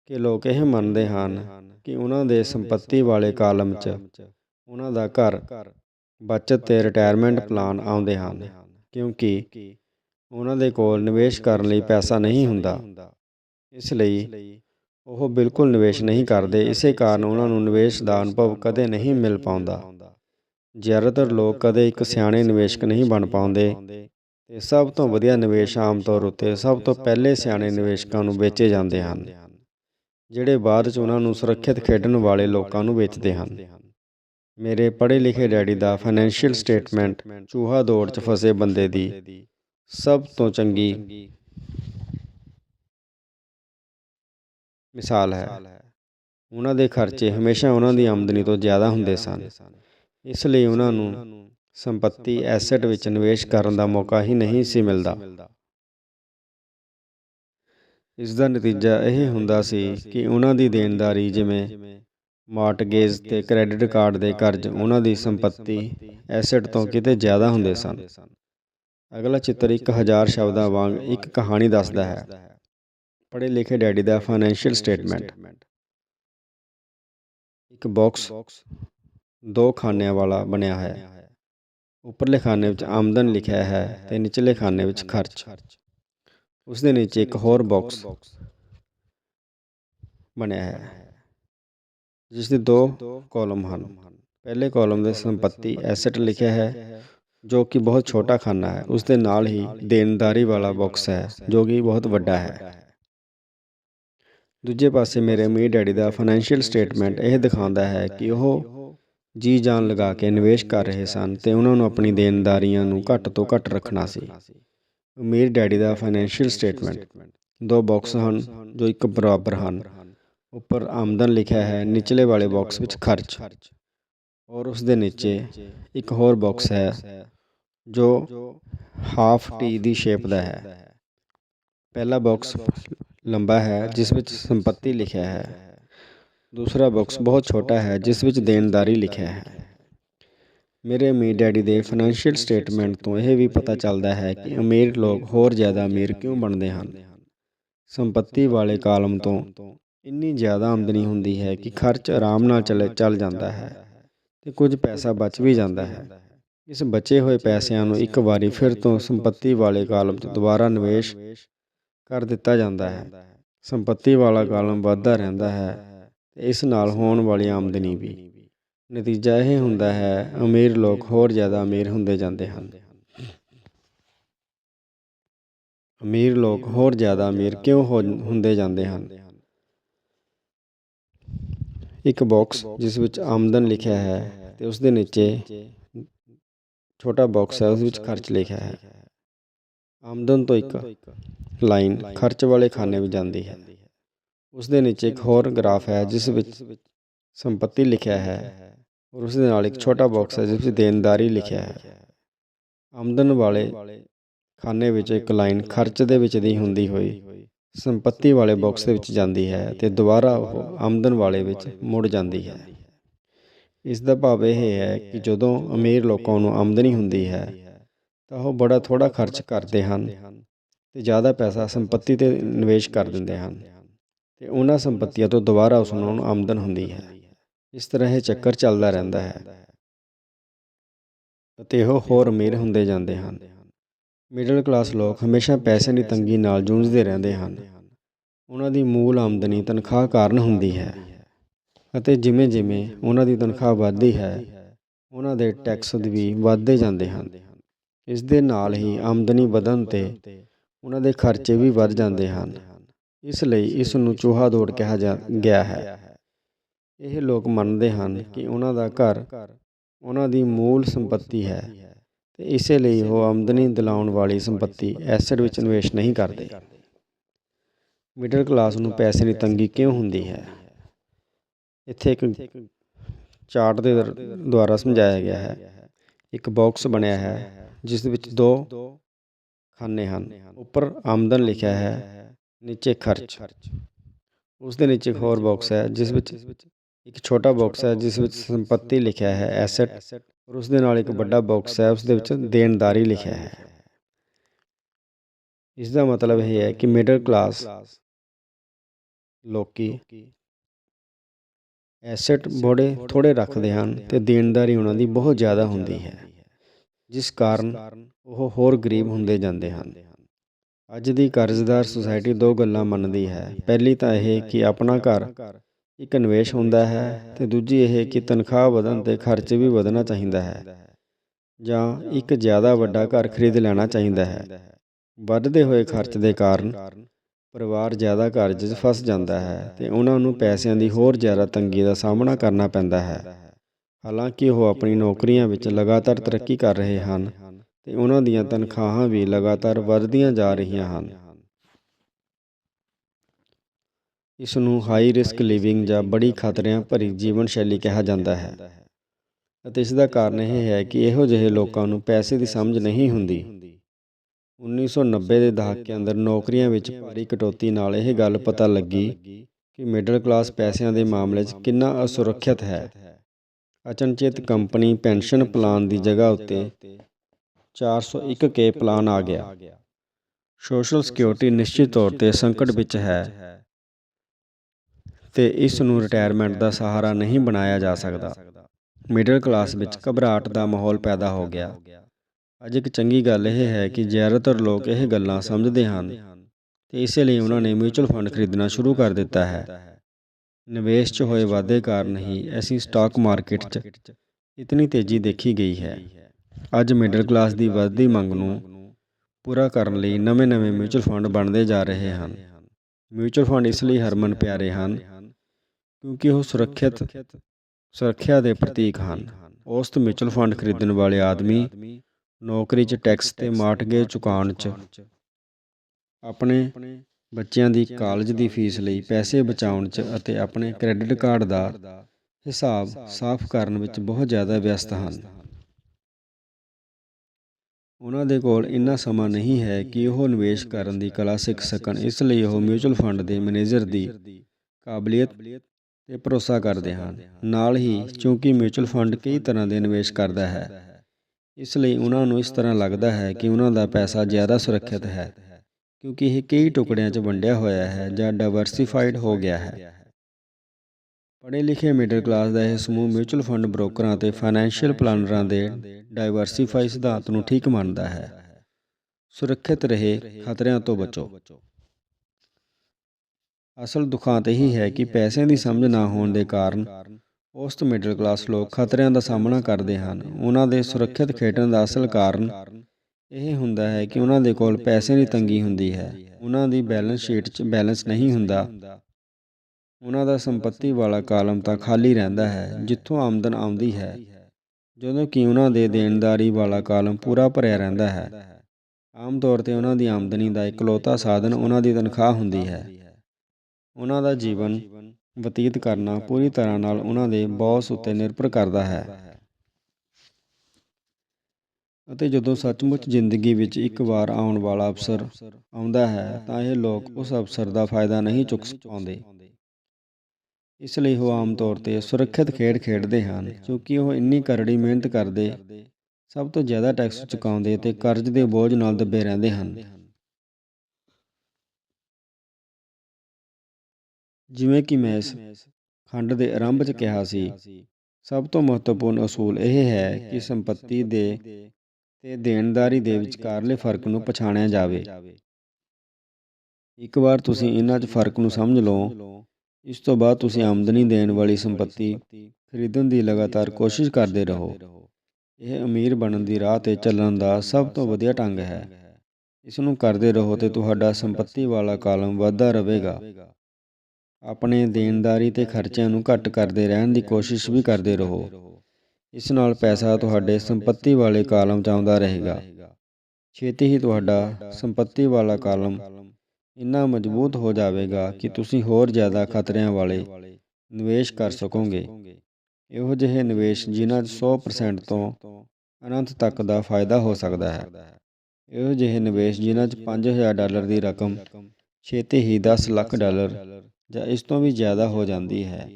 ਕਿ ਲੋਕ ਇਹ ਮੰਨਦੇ ਹਨ ਕਿ ਉਹਨਾਂ ਦੇ ਸੰਪਤੀ ਵਾਲੇ ਕਾਲਮ 'ਚ ਉਹਨਾਂ ਦਾ ਘਰ ਬਚਤ ਤੇ ਰਿਟਾਇਰਮੈਂਟ ਪਲਾਨ ਆਉਂਦੇ ਹਨ, ਕਿਉਂਕਿ ਉਹਨਾਂ ਦੇ ਕੋਲ ਨਿਵੇਸ਼ ਕਰਨ ਲਈ ਪੈਸਾ ਨਹੀਂ ਹੁੰਦਾ। ਇਸ ਲਈ ਉਹ ਬਿਲਕੁਲ ਨਿਵੇਸ਼ ਨਹੀਂ ਕਰਦੇ, ਇਸੇ ਕਾਰਨ ਉਹਨਾਂ ਨੂੰ ਨਿਵੇਸ਼ ਦਾ ਅਨੁਭਵ ਕਦੇ ਨਹੀਂ ਮਿਲ ਪਾਉਂਦਾ। ਜ਼ਿਆਦਾਤਰ ਲੋਕ ਕਦੇ ਇੱਕ ਸਿਆਣੇ ਨਿਵੇਸ਼ਕ ਨਹੀਂ ਬਣ ਪਾਉਂਦੇ। ਤੇ ਸਭ ਤੋਂ ਵਧੀਆ ਨਿਵੇਸ਼ ਆਮ ਤੌਰ ਉੱਤੇ ਸਭ ਤੋਂ ਪਹਿਲੇ ਸਿਆਣੇ ਨਿਵੇਸ਼ਕਾਂ ਨੂੰ ਵੇਚੇ ਜਾਂਦੇ ਹਨ, ਜਿਹੜੇ ਬਾਅਦ 'ਚ ਉਹਨਾਂ ਨੂੰ ਸੁਰੱਖਿਅਤ ਖੇਡਣ ਵਾਲੇ ਲੋਕਾਂ ਨੂੰ ਵੇਚਦੇ ਹਨ। ਮੇਰੇ ਪੜ੍ਹੇ ਲਿਖੇ ਡੈਡੀ ਦਾ ਫਾਈਨੈਂਸ਼ੀਅਲ ਸਟੇਟਮੈਂਟ ਚੂਹਾ ਦੌੜ 'ਚ ਫਸੇ ਬੰਦੇ ਦੀ ਸਭ ਤੋਂ ਚੰਗੀ ਮਿਸਾਲ ਹੈ। ਉਹਨਾਂ ਦੇ ਖਰਚੇ ਹਮੇਸ਼ਾ ਉਹਨਾਂ ਦੀ ਆਮਦਨੀ ਤੋਂ ਜ਼ਿਆਦਾ ਹੁੰਦੇ ਸਨ, ਇਸ ਲਈ ਉਹਨਾਂ ਨੂੰ ਸੰਪਤੀ ਐਸੈਟ ਵਿੱਚ ਨਿਵੇਸ਼ ਕਰਨ ਦਾ ਮੌਕਾ ਹੀ ਨਹੀਂ ਸੀ ਮਿਲਦਾ। ਇਸ ਦਾ ਨਤੀਜਾ ਇਹ ਹੁੰਦਾ ਸੀ ਕਿ ਉਹਨਾਂ ਦੀ ਦੇਣਦਾਰੀ ਜਿਵੇਂ ਮਾਰਟਗੇਜ ਤੇ ਕ੍ਰੈਡਿਟ ਕਾਰਡ ਦੇ ਕਰਜ਼, ਉਹਨਾਂ ਦੀ ਸੰਪਤੀ ਐਸੈਟ ਤੋਂ ਕਿਤੇ ਜ਼ਿਆਦਾ ਹੁੰਦੇ ਸਨ। ਅਗਲਾ ਚਿੱਤਰ 1000 ਸ਼ਬਦਾਂ ਵਾਂਗ ਇੱਕ ਕਹਾਣੀ ਦੱਸਦਾ ਹੈ। ਪੜ੍ਹੇ ਲਿਖੇ ਡੈਡੀ ਦਾ ਫਾਈਨੈਂਸ਼ੀਅਲ ਸਟੇਟਮੈਂਟ ਇੱਕ ਬਾਕਸ ਦੋ ਖਾਨਿਆਂ ਵਾਲਾ ਬਣਿਆ ਹੈ। ਉੱਪਰਲੇ ਖਾਨੇ ਵਿੱਚ ਆਮਦਨ ਲਿਖਿਆ ਹੈ ਤੇ ਨਿਚਲੇ ਖਾਨੇ ਵਿੱਚ ਖਰਚ। ਉਸ ਦੇ ਨੀਚੇ ਇੱਕ ਹੋਰ ਬਾਕਸ ਬਣਿਆ ਹੈ ਜਿਸ ਦੇ ਦੋ ਕਾਲਮ ਹਨ। ਪਹਿਲੇ ਕਾਲਮ ਦੇ ਸੰਪਤੀ ਐਸੈਟ ਲਿਖਿਆ ਹੈ, ਜੋ ਕਿ ਬਹੁਤ ਛੋਟਾ ਖਾਨਾ ਹੈ। ਉਸ ਦੇ ਨਾਲ ਹੀ ਦੇਣਦਾਰੀ ਵਾਲਾ ਬਾਕਸ ਹੈ, ਜੋ ਕਿ ਬਹੁਤ ਵੱਡਾ ਹੈ। ਦੂਜੇ ਪਾਸੇ ਮੇਰੇ ਅਮੀਰ ਡੈਡੀ ਦਾ ਫਾਈਨੈਂਸ਼ੀਅਲ ਸਟੇਟਮੈਂਟ ਇਹ ਦਿਖਾਉਂਦਾ ਹੈ ਕਿ ਉਹ ਜੀ ਜਾਨ ਲਗਾ ਕੇ ਨਿਵੇਸ਼ ਕਰ ਰਹੇ ਸਨ ਤੇ ਉਹਨਾਂ ਨੂੰ ਆਪਣੀ ਦੇਣਦਾਰੀਆਂ ਨੂੰ ਘੱਟ ਤੋਂ ਘੱਟ ਰੱਖਣਾ ਸੀ। ਅਮੀਰ ਡੈਡੀ ਦਾ ਫਾਈਨੈਂਸ਼ੀਅਲ ਸਟੇਟਮੈਂਟ ਦੋ ਬਾਕਸ ਹਨ ਜੋ ਇੱਕ ਬਰਾਬਰ ਹਨ। ਉੱਪਰ ਆਮਦਨ ਲਿਖਿਆ ਹੈ, ਨਿਚਲੇ ਵਾਲੇ ਬਾਕਸ ਵਿੱਚ ਖਰਚ ਔਰ ਉਸ ਦੇ ਨੀਚੇ ਇੱਕ ਹੋਰ ਬਾਕਸ ਹੈ ਜੋ ਹਾਫ ਟੀ ਦੀ ਸ਼ੇਪ ਦਾ ਹੈ। ਪਹਿਲਾ ਬਾਕਸ ਲੰਬਾ ਹੈ, ਜਿਸ ਵਿੱਚ ਸੰਪਤੀ ਲਿਖਿਆ ਹੈ। ਦੂਸਰਾ ਬਾਕਸ ਬਹੁਤ ਛੋਟਾ ਹੈ, ਜਿਸ ਵਿੱਚ ਦੇਣਦਾਰੀ ਲਿਖਿਆ ਹੈ। ਮੇਰੇ ਅਮੀਰ ਡੈਡੀ ਦੇ ਫਾਈਨੈਂਸ਼ੀਅਲ ਸਟੇਟਮੈਂਟ ਤੋਂ ਇਹ ਵੀ ਪਤਾ ਚੱਲਦਾ ਹੈ ਕਿ ਅਮੀਰ ਲੋਕ ਹੋਰ ਜ਼ਿਆਦਾ ਅਮੀਰ ਕਿਉਂ ਬਣਦੇ ਹਨ? ਸੰਪਤੀ ਵਾਲੇ ਕਾਲਮ ਤੋਂ ਇੰਨੀ ਜ਼ਿਆਦਾ ਆਮਦਨੀ ਹੁੰਦੀ ਹੈ ਕਿ ਖਰਚ ਆਰਾਮ ਨਾਲ ਚੱਲ ਚੱਲ ਜਾਂਦਾ ਹੈ ਤੇ ਕੁਝ ਪੈਸਾ ਬਚ ਵੀ ਜਾਂਦਾ ਹੈ। ਇਸ ਬਚੇ ਹੋਏ ਪੈਸਿਆਂ ਨੂੰ ਇੱਕ ਵਾਰੀ ਫਿਰ ਤੋਂ ਸੰਪਤੀ ਵਾਲੇ ਕਾਲਮ 'ਚ ਦੁਬਾਰਾ ਨਿਵੇਸ਼ ਕਰ ਦਿੱਤਾ ਜਾਂਦਾ ਹੈ। ਸੰਪਤੀ ਵਾਲਾ ਕਾਲਮ ਵੱਧਦਾ ਰਹਿੰਦਾ ਹੈ ਤੇ ਇਸ ਨਾਲ ਹੋਣ ਵਾਲੀ ਆਮਦਨੀ ਵੀ। ਨਤੀਜਾ ਇਹ ਹੁੰਦਾ ਹੈ, ਅਮੀਰ ਲੋਕ ਹੋਰ ਜ਼ਿਆਦਾ ਅਮੀਰ ਹੁੰਦੇ ਜਾਂਦੇ ਹਨ। ਅਮੀਰ ਲੋਕ ਹੋਰ ਜ਼ਿਆਦਾ ਅਮੀਰ ਕਿਉਂ ਹੁੰਦੇ ਜਾਂਦੇ ਹਨ? ਇੱਕ ਬਾਕਸ ਜਿਸ ਵਿੱਚ ਆਮਦਨ ਲਿਖਿਆ ਹੈ ਤੇ ਉਸ ਦੇ ਨੀਚੇ ਛੋਟਾ ਬਾਕਸ ਹੈ, ਉਸ ਵਿੱਚ ਖਰਚ ਲਿਖਿਆ ਹੈ। ਆਮਦਨ ਤੋਂ ਇੱਕ ਲਾਈਨ ਖਰਚ ਵਾਲੇ ਖਾਨੇ ਵਿੱਚ ਜਾਂਦੀ ਹੈ। ਉਸ ਦੇ ਨੀਚੇ ਇੱਕ ਹੋਰ ਗ੍ਰਾਫ ਹੈ, ਜਿਸ ਵਿੱਚ ਸੰਪਤੀ ਲਿਖਿਆ ਹੈ ਔਰ ਉਸ ਦੇ ਨਾਲ ਇੱਕ ਛੋਟਾ ਬਾਕਸ ਹੈ, ਜਿਸ ਵਿੱਚ ਦੇਣਦਾਰੀ ਲਿਖਿਆ ਹੈ। ਆਮਦਨ ਵਾਲੇ ਖਾਨੇ ਵਿੱਚ ਇੱਕ ਲਾਈਨ ਖਰਚ ਦੇ ਵਿੱਚ ਦੀ ਹੁੰਦੀ ਹੋਈ ਸੰਪਤੀ ਵਾਲੇ ਬਾਕਸ ਦੇ ਵਿੱਚ ਜਾਂਦੀ ਹੈ ਤੇ ਦੁਬਾਰਾ ਉਹ ਆਮਦਨ ਵਾਲੇ ਵਿੱਚ ਮੁੜ ਜਾਂਦੀ ਹੈ। ਇਸ ਦਾ ਭਾਵ ਇਹ ਹੈ ਕਿ ਜਦੋਂ ਅਮੀਰ ਲੋਕਾਂ ਨੂੰ ਆਮਦਨੀ ਹੁੰਦੀ ਹੈ, ਤਾਂ ਉਹ ਬੜਾ ਥੋੜਾ ਖਰਚ ਕਰਦੇ ਹਨ ਤੇ ਜ਼ਿਆਦਾ ਪੈਸਾ ਸੰਪਤੀ ਤੇ ਨਿਵੇਸ਼ ਕਰ ਦਿੰਦੇ ਹਨ। ਤੇ ਉਹਨਾਂ ਸੰਪਤੀਆਂ ਤੋਂ ਦੁਬਾਰਾ ਉਸ ਨੂੰ ਆਮਦਨ ਹੁੰਦੀ ਹੈ। ਇਸ ਤਰ੍ਹਾਂ ਇਹ ਚੱਕਰ ਚੱਲਦਾ ਰਹਿੰਦਾ ਹੈ। ਅਤੇ ਉਹ ਹੋਰ ਅਮੀਰ ਹੁੰਦੇ ਜਾਂਦੇ ਹਨ। ਮਿਡਲ ਕਲਾਸ ਲੋਕ ਹਮੇਸ਼ਾ ਪੈਸੇ ਦੀ ਤੰਗੀ ਨਾਲ ਜੂਝਦੇ ਰਹਿੰਦੇ ਹਨ। ਉਹਨਾਂ ਦੀ ਮੂਲ ਆਮਦਨੀ ਤਨਖਾਹ ਕਾਰਨ ਹੁੰਦੀ ਹੈ। ਅਤੇ ਜਿਵੇਂ ਜਿਵੇਂ ਉਹਨਾਂ ਦੀ ਤਨਖਾਹ ਵੱਧਦੀ ਹੈ, ਉਹਨਾਂ ਦੇ ਟੈਕਸ ਵੀ ਵੱਧਦੇ ਜਾਂਦੇ ਹਨ। ਇਸ ਦੇ ਨਾਲ ਹੀ ਆਮਦਨੀ ਵਧਣ ਤੇ ਉਹਨਾਂ ਦੇ ਖਰਚੇ ਵੀ ਵੱਧ ਜਾਂਦੇ ਹਨ। ਇਸ ਲਈ ਇਸ ਨੂੰ ਚੂਹਾ ਦੌੜ ਕਿਹਾ ਜਾ ਗਿਆ ਹੈ। ਇਹ ਲੋਕ ਮੰਨਦੇ ਹਨ ਕਿ ਉਹਨਾਂ ਦਾ ਘਰ ਉਹਨਾਂ ਦੀ ਮੂਲ ਸੰਪਤੀ ਹੈ ਤੇ ਇਸੇ ਲਈ ਉਹ ਆਮਦਨੀ ਦਿਲਾਉਣ ਵਾਲੀ ਸੰਪਤੀ ਐਸੈਟ ਵਿੱਚ ਨਿਵੇਸ਼ ਨਹੀਂ ਕਰਦੇ। ਮਿਡਲ ਕਲਾਸ ਨੂੰ ਪੈਸੇ ਦੀ ਤੰਗੀ ਕਿਉਂ ਹੁੰਦੀ ਹੈ? ਇੱਥੇ ਇੱਕ ਚਾਰਟ ਦੇ ਦੁਆਰਾ ਸਮਝਾਇਆ ਗਿਆ ਹੈ। ਇੱਕ ਬਾਕਸ ਬਣਿਆ ਹੈ ਜਿਸ ਵਿੱਚ ਦੋ ਖਾਨੇ ਹਨ। ਉੱਪਰ ਆਮਦਨ ਲਿਖਿਆ ਹੈ। ਨੀਚੇ ਖਰਚ। ਉਸ ਦੇ ਨੀਚੇ ਇੱਕ ਹੋਰ ਬਾਕਸ ਹੈ ਜਿਸ ਵਿੱਚ ਇੱਕ ਛੋਟਾ ਬਾਕਸ ਹੈ ਜਿਸ ਵਿੱਚ ਸੰਪਤੀ ਲਿਖਿਆ ਹੈ ਐਸੈਟ ਔਰ ਉਸ ਦੇ ਨਾਲ ਇੱਕ ਵੱਡਾ ਬਾਕਸ ਹੈ ਉਸ ਦੇ ਵਿੱਚ ਦੇਣਦਾਰੀ ਲਿਖਿਆ ਹੈ। ਇਸ ਦਾ ਮਤਲਬ ਇਹ ਹੈ ਕਿ ਮਿਡਲ ਕਲਾਸ ਲੋਕੀ ਐਸੈਟ ਬੜੇ ਥੋੜੇ ਰੱਖਦੇ ਹਨ ਤੇ ਦੇਣਦਾਰੀ ਉਹਨਾਂ ਦੀ ਬਹੁਤ ਜ਼ਿਆਦਾ ਹੁੰਦੀ ਹੈ। ਜਿਸ ਕਾਰਨ ਉਹ ਹੋਰ ਗਰੀਬ ਹੁੰਦੇ ਜਾਂਦੇ ਹਨ। ਅੱਜ ਦੀ ਕਰਜ਼ਦਾਰ ਸੁਸਾਇਟੀ ਦੋ ਗੱਲਾਂ ਮੰਨਦੀ ਹੈ। ਪਹਿਲੀ ਤਾਂ ਇਹ ਕਿ ਆਪਣਾ ਘਰ ਇੱਕ ਨਿਵੇਸ਼ ਹੁੰਦਾ ਹੈ ਤੇ ਦੂਜੀ ਇਹ ਕਿ ਤਨਖਾਹ ਵਧਣ ਤੇ ਖਰਚ ਵੀ ਵਧਣਾ ਚਾਹੀਦਾ ਹੈ ਜਾਂ ਇੱਕ ਜ਼ਿਆਦਾ ਵੱਡਾ ਘਰ ਖਰੀਦ ਲੈਣਾ ਚਾਹੀਦਾ ਹੈ। ਵੱਧਦੇ ਹੋਏ ਖਰਚ ਦੇ ਕਾਰਨ ਪਰਿਵਾਰ ਜ਼ਿਆਦਾ ਕਰਜ਼ 'ਚ ਫਸ ਜਾਂਦਾ ਹੈ ਤੇ ਉਹਨਾਂ ਨੂੰ ਪੈਸਿਆਂ ਦੀ ਹੋਰ ਜ਼ਿਆਦਾ ਤੰਗੀ ਦਾ ਸਾਹਮਣਾ ਕਰਨਾ ਪੈਂਦਾ ਹੈ। ਹਾਲਾਂਕਿ ਉਹ ਆਪਣੀ ਨੌਕਰੀਆਂ ਵਿੱਚ ਲਗਾਤਾਰ ਤਰੱਕੀ ਕਰ ਰਹੇ ਹਨ ਤੇ ਉਹਨਾਂ ਦੀਆਂ ਤਨਖਾਹਾਂ ਵੀ ਲਗਾਤਾਰ ਵੱਧਦੀਆਂ ਜਾ ਰਹੀਆਂ ਹਨ। ਇਸ ਨੂੰ ਹਾਈ ਰਿਸਕ ਲਿਵਿੰਗ ਜਾਂ ਬੜੀ ਖਤਰਿਆਂ ਭਰੀ ਜੀਵਨ ਸ਼ੈਲੀ ਕਿਹਾ ਜਾਂਦਾ ਹੈ। ਅਤੇ ਇਸ ਦਾ ਕਾਰਨ ਇਹ ਹੈ ਕਿ ਇਹੋ ਜਿਹੇ ਲੋਕਾਂ ਨੂੰ ਪੈਸੇ ਦੀ ਸਮਝ ਨਹੀਂ ਹੁੰਦੀ। 1990 ਦੇ ਦਹਾਕੇ ਅੰਦਰ ਨੌਕਰੀਆਂ ਵਿੱਚ ਭਾਰੀ ਕਟੌਤੀ ਨਾਲ ਇਹ ਗੱਲ ਪਤਾ ਲੱਗੀ ਕਿ ਮਿਡਲ ਕਲਾਸ ਪੈਸਿਆਂ ਦੇ ਮਾਮਲੇ 'ਚ ਕਿੰਨਾ ਅਸੁਰੱਖਿਅਤ ਹੈ। ਅਚਨਚੇਤ ਕੰਪਨੀ ਪੈਨਸ਼ਨ ਪਲਾਨ ਦੀ ਜਗ੍ਹਾ ਉੱਤੇ 401k ਪਲਾਨ ਆ ਗਿਆ। ਸੋਸ਼ਲ ਸਿਕਿਉਰਿਟੀ ਨਿਸ਼ਚਿਤ ਤੌਰ ਤੇ ਸੰਕਟ ਵਿੱਚ ਹੈ ਤੇ ਇਸ ਨੂੰ ਰਿਟਾਇਰਮੈਂਟ ਦਾ ਸਹਾਰਾ ਨਹੀਂ ਬਣਾਇਆ ਜਾ ਸਕਦਾ। ਮਿਡਲ ਕਲਾਸ ਵਿੱਚ ਘਬਰਾਹਟ ਦਾ ਮਾਹੌਲ ਪੈਦਾ ਹੋ ਗਿਆ। ਅੱਜ ਇੱਕ ਚੰਗੀ ਗੱਲ ਇਹ ਹੈ ਕਿ ਜ਼ਿਆਦਾਤਰ ਲੋਕ ਇਹ ਗੱਲਾਂ ਸਮਝਦੇ ਹਨ ਤੇ ਇਸੇ ਲਈ ਉਹਨਾਂ ਨੇ ਮਿਊਚੁਅਲ ਫੰਡ ਖਰੀਦਣਾ ਸ਼ੁਰੂ ਕਰ ਦਿੱਤਾ ਹੈ। ਨਿਵੇਸ਼ 'ਚ ਹੋਏ ਵਾਧੇ ਕਾਰਨ ਹੀ ਅਸੀਂ ਸਟਾਕ ਮਾਰਕੀਟ 'ਚ ਇਤਨੀ ਤੇਜ਼ੀ ਦੇਖੀ ਗਈ ਹੈ। ਅੱਜ ਮਿਡਲ ਕਲਾਸ ਦੀ ਵੱਧਦੀ ਮੰਗ ਨੂੰ ਪੂਰਾ ਕਰਨ ਲਈ ਨਵੇਂ-ਨਵੇਂ ਮਿਊਚੁਅਲ ਫੰਡ ਬਣਦੇ ਜਾ ਰਹੇ ਹਨ। ਮਿਊਚੁਅਲ ਫੰਡ ਇਸ ਲਈ ਹਰਮਨ ਪਿਆਰੇ ਹਨ ਕਿਉਂਕਿ ਉਹ ਸੁਰੱਖਿਅਤ ਸੁਰੱਖਿਆ ਦੇ ਪ੍ਰਤੀਕ ਹਨ। ਔਸਤ ਮਿਊਚੁਅਲ ਫੰਡ ਖਰੀਦਣ ਵਾਲੇ ਆਦਮੀ ਨੌਕਰੀ 'ਚ ਟੈਕਸ ਤੇ ਮਾਟਗੇ ਚੁਕਾਉਣ 'ਚ ਆਪਣੇ ਬੱਚਿਆਂ ਦੀ ਕਾਲਜ ਦੀ ਫੀਸ ਲਈ ਪੈਸੇ ਬਚਾਉਣ 'ਚ ਅਤੇ ਆਪਣੇ ਕ੍ਰੈਡਿਟ ਕਾਰਡ ਦਾ ਹਿਸਾਬ ਸਾਫ਼ ਕਰਨ ਵਿੱਚ ਬਹੁਤ ਜ਼ਿਆਦਾ ਵਿਅਸਤ ਹਨ। ਉਹਨਾਂ ਦੇ ਕੋਲ ਇੰਨਾ ਸਮਾਂ ਨਹੀਂ ਹੈ ਕਿ ਉਹ ਨਿਵੇਸ਼ ਕਰਨ ਦੀ ਕਲਾ ਸਿੱਖ ਸਕਣ। ਇਸ ਲਈ ਉਹ ਮਿਊਚੁਅਲ ਫੰਡ ਦੇ ਮੈਨੇਜਰ ਦੀ ਕਾਬਲੀਅਤ ਤੇ ਭਰੋਸਾ ਕਰਦੇ ਹਨ। ਨਾਲ ਹੀ ਕਿਉਂਕਿ ਮਿਊਚੁਅਲ ਫੰਡ ਕਈ ਤਰ੍ਹਾਂ ਦੇ ਨਿਵੇਸ਼ ਕਰਦਾ ਹੈ। ਇਸ ਲਈ ਉਹਨਾਂ ਨੂੰ ਇਸ ਤਰ੍ਹਾਂ ਲੱਗਦਾ ਹੈ ਕਿ ਉਹਨਾਂ ਦਾ ਪੈਸਾ ਜ਼ਿਆਦਾ ਸੁਰੱਖਿਅਤ ਹੈ, ਕਿਉਂਕਿ ਇਹ ਕਈ ਟੁਕੜਿਆਂ 'ਚ ਵੰਡਿਆ ਹੋਇਆ ਹੈ ਜਾਂ ਡਾਈਵਰਸਿਫਾਈਡ ਹੋ ਗਿਆ ਹੈ। ਪੜ੍ਹੇ ਲਿਖੇ ਮਿਡਲ ਕਲਾਸ ਦਾ ਇਹ ਸਮੂਹ ਮਿਊਚੁਅਲ ਫੰਡ ਬ੍ਰੋਕਰਾਂ ਅਤੇ ਫਾਈਨੈਂਸ਼ੀਅਲ ਪਲਾਨਰਾਂ ਦੇ ਡਾਈਵਰਸਿਫਾਈ ਸਿਧਾਂਤ ਨੂੰ ਠੀਕ ਮੰਨਦਾ ਹੈ। ਸੁਰੱਖਿਅਤ ਰਹੇ ਖਤਰਿਆਂ ਤੋਂ ਬਚੋ। ਅਸਲ ਦੁਖਾਂਤ ਇਹੀ ਹੈ ਕਿ ਪੈਸਿਆਂ ਦੀ ਸਮਝ ਨਾ ਹੋਣ ਦੇ ਕਾਰਨ ਔਸਤ ਮਿਡਲ ਕਲਾਸ ਲੋਕ ਖਤਰਿਆਂ ਦਾ ਸਾਹਮਣਾ ਕਰਦੇ ਹਨ। ਉਹਨਾਂ ਦੇ ਸੁਰੱਖਿਅਤ ਖੇਡਣ ਦਾ ਅਸਲ ਕਾਰਨ ਇਹ ਹੁੰਦਾ ਹੈ ਕਿ ਉਹਨਾਂ ਦੇ ਕੋਲ ਪੈਸੇ ਦੀ ਤੰਗੀ ਹੁੰਦੀ ਹੈ। ਉਹਨਾਂ ਦੀ ਬੈਲੈਂਸ ਸ਼ੀਟ 'ਚ ਬੈਲੈਂਸ ਨਹੀਂ ਹੁੰਦਾ। ਉਹਨਾਂ ਦਾ ਸੰਪਤੀ ਵਾਲਾ ਕਾਲਮ ਤਾਂ ਖਾਲੀ ਰਹਿੰਦਾ ਹੈ, ਜਿੱਥੋਂ ਆਮਦਨ ਆਉਂਦੀ ਹੈ। ਜਦੋਂ ਕਿ ਉਹਨਾਂ ਦੇ ਦੇਣਦਾਰੀ ਵਾਲਾ ਕਾਲਮ ਪੂਰਾ ਭਰਿਆ ਰਹਿੰਦਾ ਹੈ। ਆਮ ਤੌਰ ਤੇ ਉਹਨਾਂ ਦੀ ਆਮਦਨੀ ਦਾ ਇਕਲੌਤਾ ਸਾਧਨ ਉਹਨਾਂ ਦੀ ਤਨਖਾਹ ਹੁੰਦੀ ਹੈ। ਉਹਨਾਂ ਦਾ ਜੀਵਨ ਬਤੀਤ ਕਰਨਾ ਪੂਰੀ ਤਰ੍ਹਾਂ ਨਾਲ ਉਹਨਾਂ ਦੇ ਬੌਸ ਉੱਤੇ ਨਿਰਭਰ ਕਰਦਾ ਹੈ। ਅਤੇ ਜਦੋਂ ਸੱਚਮੁੱਚ ਜ਼ਿੰਦਗੀ ਵਿੱਚ ਇੱਕ ਵਾਰ ਆਉਣ ਵਾਲਾ ਅਵਸਰ ਆਉਂਦਾ ਹੈ, ਤਾਂ ਇਹ ਲੋਕ ਉਸ ਅਵਸਰ ਦਾ ਫਾਇਦਾ ਨਹੀਂ ਚੁੱਕ ਪਾਉਂਦੇ। ਇਸ ਲਈ ਉਹ ਆਮ ਤੌਰ ਤੇ ਸੁਰੱਖਿਅਤ ਖੇਡ ਖੇਡਦੇ ਹਨ, ਕਿਉਂਕਿ ਉਹ ਇੰਨੀ ਕਰੜੀ ਮਿਹਨਤ ਕਰਦੇ, ਸਭ ਤੋਂ ਜ਼ਿਆਦਾ ਟੈਕਸ ਚੁਕਾਉਂਦੇ ਅਤੇ ਕਰਜ਼ ਦੇ ਬੋਝ ਨਾਲ ਦੱਬੇ ਰਹਿੰਦੇ ਹਨ। ਜਿਵੇਂ ਕਿ ਮੈਂ ਇਸ ਖੰਡ ਦੇ ਆਰੰਭ 'ਚ ਕਿਹਾ ਸੀ, ਸਭ ਤੋਂ ਮਹੱਤਵਪੂਰਨ ਅਸੂਲ ਇਹ ਹੈ ਕਿ ਸੰਪਤੀ ਦੇ ਤੇ ਦੇਣਦਾਰੀ ਦੇ ਵਿਚਕਾਰਲੇ ਫ਼ਰਕ ਨੂੰ ਪਛਾਣਿਆ ਜਾਵੇ। ਇੱਕ ਵਾਰ ਤੁਸੀਂ ਇਹਨਾਂ 'ਚ ਫ਼ਰਕ ਨੂੰ ਸਮਝ ਲਓ ਇਸ ਤੋਂ ਬਾਅਦ ਤੁਸੀਂ ਆਮਦਨੀ ਦੇਣ ਵਾਲੀ ਸੰਪਤੀ ਖਰੀਦਣ ਦੀ ਲਗਾਤਾਰ ਕੋਸ਼ਿਸ਼ ਕਰਦੇ ਰਹੋ। ਇਹ ਅਮੀਰ ਬਣਨ ਦੀ ਰਾਹ ਤੇ ਚੱਲਣ ਦਾ ਸਭ ਤੋਂ ਵਧੀਆ ਢੰਗ ਹੈ। ਇਸ ਨੂੰ ਕਰਦੇ ਰਹੋ ਤੇ ਤੁਹਾਡਾ ਸੰਪਤੀ ਵਾਲਾ ਕਾਲਮ ਵੱਧਦਾ ਰਹੇਗਾ। ਆਪਣੇ ਦੇਣਦਾਰੀ ਤੇ ਖਰਚਿਆਂ ਨੂੰ ਘੱਟ ਕਰਦੇ ਰਹਿਣ ਦੀ ਕੋਸ਼ਿਸ਼ ਵੀ ਕਰਦੇ ਰਹੋ। ਇਸ ਨਾਲ ਪੈਸਾ ਤੁਹਾਡੇ ਸੰਪਤੀ ਵਾਲੇ ਕਾਲਮ 'ਚ ਆਉਂਦਾ ਰਹੇਗਾ। ਛੇਤੀ ਹੀ ਤੁਹਾਡਾ ਸੰਪਤੀ ਵਾਲਾ ਕਾਲਮ ਇੰਨਾ ਮਜ਼ਬੂਤ ਹੋ ਜਾਵੇਗਾ ਕਿ ਤੁਸੀਂ ਹੋਰ ਜ਼ਿਆਦਾ ਖਤਰਿਆਂ ਵਾਲੇ ਨਿਵੇਸ਼ ਕਰ ਸਕੋਗੇ। ਇਹੋ ਜਿਹੇ ਨਿਵੇਸ਼ ਜਿਨ੍ਹਾਂ 'ਚ 100% ਤੋਂ ਅਨੰਤ ਤੱਕ ਦਾ ਫਾਇਦਾ ਹੋ ਸਕਦਾ ਹੈ। ਇਹੋ ਜਿਹੇ ਨਿਵੇਸ਼ ਜਿਨ੍ਹਾਂ 'ਚ 5000 ਡਾਲਰ ਦੀ ਰਕਮ ਛੇਤੀ ਹੀ 10 ਲੱਖ ਡਾਲਰ ਜਾਂ ਇਸ ਤੋਂ ਵੀ ਜ਼ਿਆਦਾ ਹੋ ਜਾਂਦੀ ਹੈ।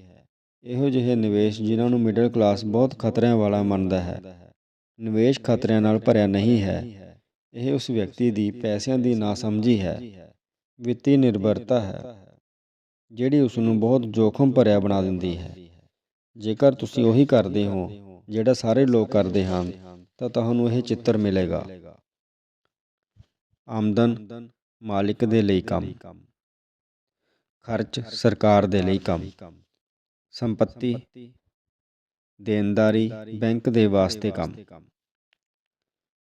ਇਹੋ ਜਿਹੇ ਨਿਵੇਸ਼ ਜਿਨ੍ਹਾਂ ਨੂੰ ਮਿਡਲ ਕਲਾਸ ਬਹੁਤ ਖਤਰਿਆਂ ਵਾਲਾ ਮੰਨਦਾ ਹੈ। ਨਿਵੇਸ਼ ਖਤਰਿਆਂ ਨਾਲ ਭਰਿਆ ਨਹੀਂ ਹੈ। ਇਹ ਉਸ ਵਿਅਕਤੀ ਦੀ ਪੈਸਿਆਂ ਦੀ ਨਾਸਮਝੀ ਹੈ। ਵਿੱਤੀ ਨਿਰਭਰਤਾ ਹੈ, ਜਿਹੜੀ ਉਸ ਨੂੰ ਬਹੁਤ ਜੋਖਮ ਭਰਿਆ ਬਣਾ ਦਿੰਦੀ ਹੈ। ਜੇਕਰ ਤੁਸੀਂ ਉਹੀ ਕਰਦੇ ਹੋ ਜਿਹੜਾ ਸਾਰੇ ਲੋਕ ਕਰਦੇ ਹਨ, ਤਾਂ ਤੁਹਾਨੂੰ ਇਹ ਚਿੱਤਰ ਮਿਲੇਗਾ। ਆਮਦਨ ਮਾਲਿਕ ਦੇ ਲਈ ਕੰਮ। ਖਰਚ ਸਰਕਾਰ ਦੇ ਲਈ ਕੰਮ। ਸੰਪਤੀ ਦੇਣਦਾਰੀ ਬੈਂਕ ਦੇ ਵਾਸਤੇ ਕੰਮ।